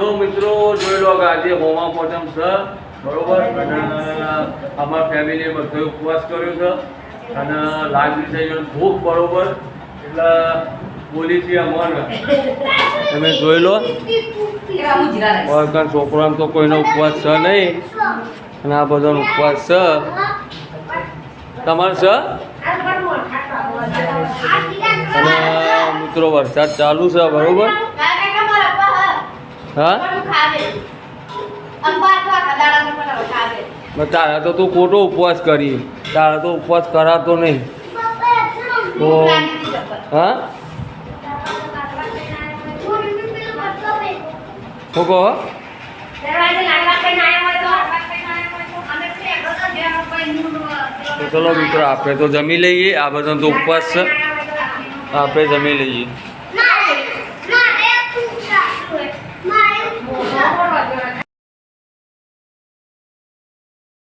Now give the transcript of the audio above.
તો મિત્રો જોઈ લો કે આજે હોમા પોટમ છે, બરોબર? અમારા ફેમિલીએ બધો ઉપવાસ કર્યો છે. અને લાગી છે એને ભૂખ બરોબર. એટલે બોલી છે અમને. તમે જોઈ લો. છોકરાને તો કોઈનો ઉપવાસ છે નહીં. અને આ બધાનો ઉપવાસ છે. તમારે છે? અને મિત્રો વરસાદ ચાલુ છે, બરોબર? હા? તારા તો તું ખોટો ઉપવાસ કરી. તારા તો ઉપવાસ કરાતો નહીં. તો હા? શું કહો? તો ચલો મિત્રો આપણે તો જમી લઈએ આ બધા તો ઉપવાસ છે. આપણે જમી લઈએ.